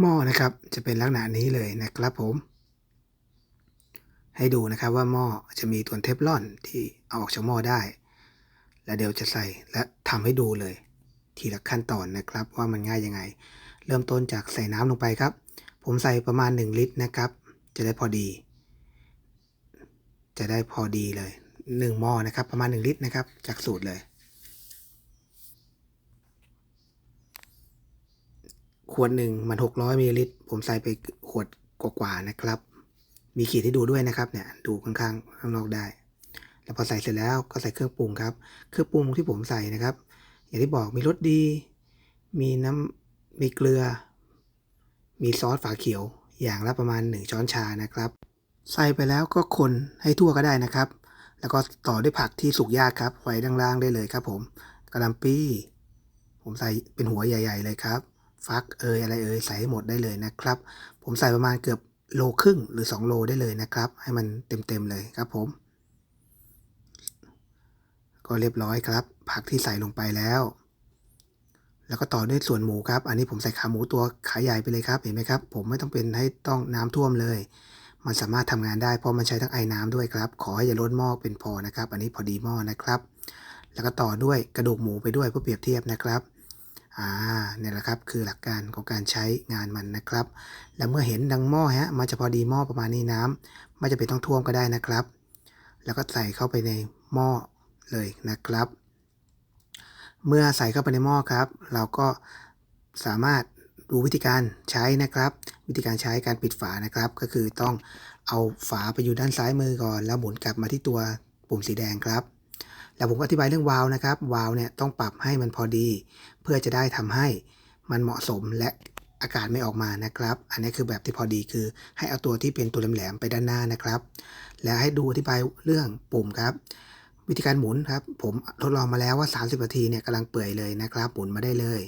หม้อนะครับจะเป็นลักษณะนี้เลยนะครับผม ให้ดูนะครับว่าหม้อจะมีตัวเทฟลอนที่เอาออกจากหม้อได้ แล้วเดี๋ยวจะใส่และทำให้ดูเลย ทีละขั้นตอนนะครับว่ามันง่ายยังไง เริ่มต้นจากใส่น้ำลงไปครับ ผมใส่ประมาณ 1 ลิตรนะครับ จะได้พอดี จะได้พอดีเลย 1 หม้อนะครับ ประมาณ 1 ลิตรนะครับ จากสูตรเลย วดหนึ่งมัน 600มิลลิลิตรผมใส่ไปขวดกว่าๆนะครับ มีขีดให้ดูด้วยนะครับเนี่ยดูข้างๆข้างนอกได้ แล้วพอใส่เสร็จแล้วก็ใส่เครื่องปรุงครับ เครื่องปรุงที่ผมใส่นะครับ อย่างที่บอกมีรสดี มีน้ำมีเกลือ มีซอสฝาเขียวอย่างละประมาณ 1 ช้อนชานะครับ ใส่ไปแล้วก็คนให้ทั่วก็ได้นะครับ แล้วก็ต่อด้วยผักที่สุกยากครับไว้ด้านล่างได้เลยครับ ผมกระลำปีผมใส่เป็นหัวใหญ่ ๆ เลยครับ ฟักเอยอะไรเอยใส่ให้หมดได้เลยนะครับ ผมใส่ประมาณเกือบโลครึ่งหรือ 2 โลได้เลยนะครับ ให้มันเต็มๆเลยครับผม ก็เรียบร้อยครับ ผักที่ใส่ลงไปแล้ว แล้วก็ต่อด้วยส่วนหมูครับ อันนี้ผมใส่ขาหมูตัวขาใหญ่ไปเลยครับ เห็นไหมครับ ผมไม่ต้องเป็นให้ต้องน้ำท่วมเลย มันสามารถทำงานได้เพราะมันใช้ทั้งไอ้น้ำด้วยครับ ขอให้อย่าล้นหม้อเป็นพอนะครับ อันนี้พอดีหม้อนะครับ แล้วก็ต่อด้วยกระดูกหมูไปด้วยเพื่อเปรียบเทียบนะครับ อ่าเนี่ยแหละครับคือหลักการของการใช้งานมันนะครับ แล้วเมื่อเห็นดังหม้อฮะมันจะพอดีหม้อประมาณนี้น้ำไม่จะเป็นต้องท่วมก็ได้นะครับ แล้วก็ใส่เข้าไปในหม้อเลยนะครับ เมื่อใส่เข้าไปในหม้อครับ เราก็สามารถดูวิธีการใช้นะครับ วิธีการใช้การปิดฝานะครับ ก็คือต้องเอาฝาไปอยู่ด้านซ้ายมือก่อน แล้วหมุนกลับมาที่ตัวปุ่มสีแดงครับ แล้วผมก็อธิบายเรื่องวาล์วนะครับ วาล์วเนี่ยต้องปรับให้มันพอดี เพื่อจะได้ทำให้มันเหมาะสมและอากาศไม่ออกมานะครับ อันนี้คือแบบที่พอดีคือ ให้เอาตัวที่เป็นตัวแหลมๆไปด้านหน้านะครับ แล้วให้ดูอธิบายเรื่องปุ่มครับ วิธีการหมุนครับ ผมทดลองมาแล้วว่า 30 นาทีเนี่ยกำลังเปื่อยเลยนะครับ หมุนมาได้เลย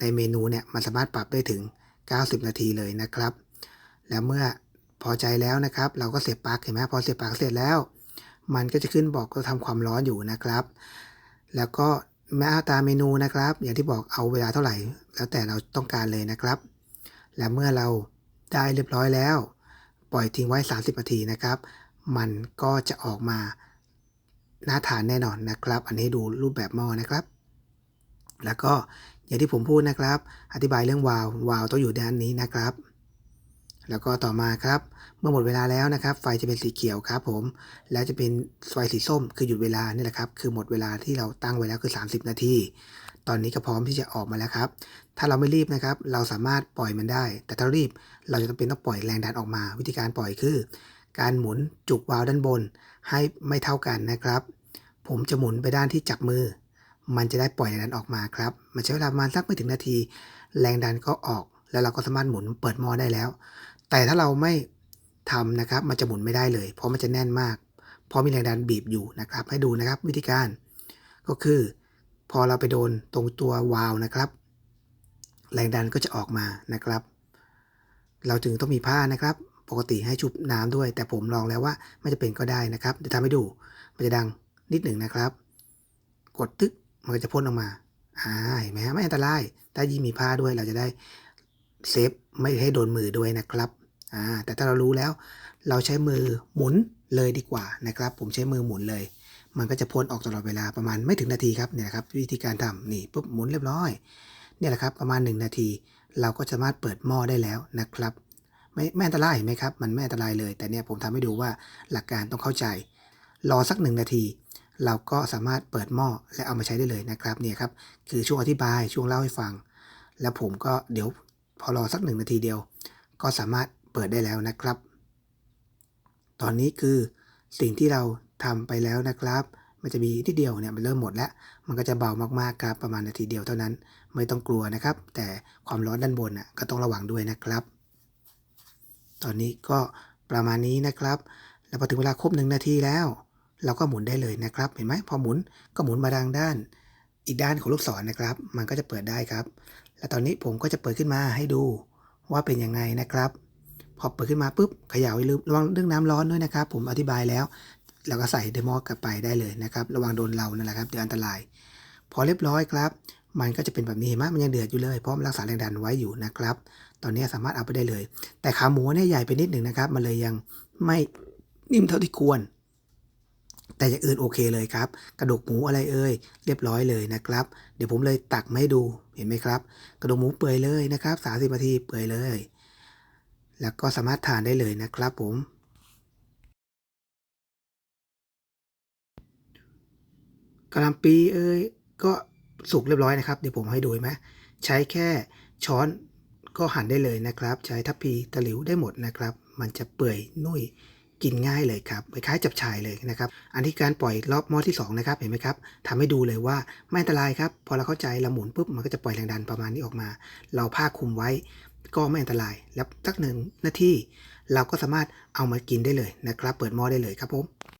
ในเมนูเนี่ยมันสามารถปรับได้ถึง 90 นาทีเลยนะครับ แล้วเมื่อพอใจแล้วนะครับ เราก็เสียบปลั๊กเห็นไหมพอเสียบปลั๊กเสร็จแล้ว มันก็จะขึ้นบอกก็ทำความร้อนอยู่นะครับ แล้วก็แม้ตามเมนูนะครับ อย่างที่บอกเอาเวลาเท่าไหร่ แล้วแต่เราต้องการเลยนะครับ และเมื่อเราได้เรียบร้อยแล้ว ปล่อยทิ้งไว้ 30นาทีนะครับ มันก็จะออกมาน่าทานแน่นอนนะครับ อันนี้ดูรูปแบบหม้อนะครับ แล้วก็อย่างที่ผมพูดนะครับ อธิบายเรื่องวาล์ววาล์วต้องอยู่ด้านนี้นะครับ แล้วก็ต่อมาครับ เมื่อหมดเวลาแล้วนะครับ ไฟจะเป็นสีเขียวครับผม แล้วจะเป็นไฟสีส้มคือหยุดเวลานี่แหละครับ คือหมดเวลาที่เราตั้งไว้แล้วคือ 30 นาที ตอนนี้ก็พร้อมที่จะออกมาแล้วครับ ถ้าเราไม่รีบนะครับ เราสามารถปล่อยมันได้ แต่ถ้ารีบ เราจะต้องเป็นต้องปล่อยแรงดันออกมา วิธีการปล่อยคือ การหมุนจุกวาล์วด้านบน ให้ไม่เท่ากันนะครับ ผมจะหมุนไปด้านที่จับมือ มันจะได้ปล่อยแรงดันออกมาครับ มันใช้เวลาประมาณสักไม่ถึงนาที แรงดันก็ออก แล้วเราก็สามารถหมุนเปิดหม้อได้แล้ว แต่ถ้าเราไม่ทำนะครับ มันจะหมุนไม่ได้เลย เพราะมันจะแน่นมาก เพราะมีแรงดันบีบอยู่นะครับ ให้ดูนะครับวิธีการก็คือ พอเราไปโดนตรงตัววาล์วนะครับ แรงดันก็จะออกมานะครับ เราจึงต้องมีผ้านะครับ ปกติให้ชุบน้ำด้วย แต่ผมลองแล้วว่าไม่จะเป็นก็ได้นะครับเดี๋ยวทำให้ดูมันจะดังนิดหนึ่งนะครับ กดตึ๊กมันก็จะพ่นออกมาอ่าเห็นไหมฮะไม่อันตรายถ้ายิ่งมีผ้าด้วยเราจะได้ เซฟไม่ให้โดนมือด้วยนะครับอ่าแต่ถ้าเรารู้แล้ว เราใช้มือหมุนเลยดีกว่านะครับ ผมใช้มือหมุนเลย มันก็จะพ่นออกตลอดเวลาประมาณไม่ถึงนาทีครับเนี่ยครับวิธีการทำนี่ปุ๊บหมุนเรียบร้อยเนี่ยแหละครับประมาณ 1 นาที เราก็สามารถเปิดหม้อได้แล้วนะครับ ไม่ไม่อันตรายไหมครับ มันไม่อันตรายเลย แต่เนี่ยผมทำให้ดูว่าหลักการต้องเข้าใจ รอสักหนึ่งนาที เราก็สามารถเปิดหม้อและเอามาใช้ได้เลยนะครับเนี่ยครับคือช่วงอธิบายช่วงเล่าให้ฟัง แล้วผมก็เดี๋ยว พอรอสักหนึ่งนาทีเดียว ก็สามารถเปิดได้แล้วนะครับ ตอนนี้คือสิ่งที่เราทำไปแล้วนะครับ มันจะมีที่เดียวเนี่ยมันเริ่มหมดแล้ว มันก็จะเบามากๆครับประมาณนาทีเดียวเท่านั้น ไม่ต้องกลัวนะครับ แต่ความร้อนด้านบนน่ะก็ต้องระวังด้วยนะครับ ตอนนี้ก็ประมาณนี้นะครับ แล้วพอถึงเวลาครบหนึ่งนาทีแล้ว เราก็หมุนได้เลยนะครับ เห็นไหมพอหมุนก็หมุนมาทางด้าน อีกด้านของลูกศรนะครับ มันก็จะเปิดได้ครับ และตอนนี้ผมก็จะเปิดขึ้นมาให้ดูว่าเป็นยังไงนะครับ พอเปิดขึ้นมาปุ๊บเขย่าไว้ลืมระวังเรื่องน้ำร้อนด้วยนะครับ ผมอธิบายแล้วเราก็ใส่เดมอกลับไปได้เลยนะครับ ระวังโดนเรานั่นแหละครับเดี๋ยวอันตราย พอเรียบร้อยครับ มันก็จะเป็นแบบนี้เห็นไหมมันยังเดือดอยู่เลยเพราะมันรักษาแรงดันไว้อยู่นะครับ ตอนนี้สามารถเอาไปได้เลย แต่ขาหมูเนี่ยใหญ่ไปนิดหนึ่งนะครับ มันเลยยังไม่นิ่มเท่าที่ควร แต่อย่างอื่นโอเคเลยครับ กระดูกหมูอะไรเอ่ยเรียบร้อยเลยนะครับ เดี๋ยวผมเลยตักมาให้ดูเห็นไหมครับ กระดูกหมูเปื่อยเลยนะครับ30นาทีเปื่อยเลย แล้วก็สามารถทานได้เลยนะครับผมกะหล่ำปีเอ้ยก็สุกเรียบร้อยนะครับ เดี๋ยวผมให้ดูไหมใช้แค่ช้อนก็หั่นได้เลยนะครับ ใช้ทัพพีตะหลิวได้หมดนะครับ มันจะเปื่อยนุ่ย กินง่ายเลยครับคล้ายจับฉ่ายเลยนะครับ อันที่การปล่อยรอบหม้อที่สองนะครับเห็นไหมครับทำให้ดูเลยว่าไม่อันตรายครับ พอเราเข้าใจเราหมุนปุ๊บมันก็จะปล่อยแรงดันประมาณนี้ออกมา เราผ้าคลุมไว้ก็ไม่อันตราย แล้วสักหนึ่งนาทีเราก็สามารถเอามากินได้เลยนะครับ เปิดหม้อได้เลยครับผม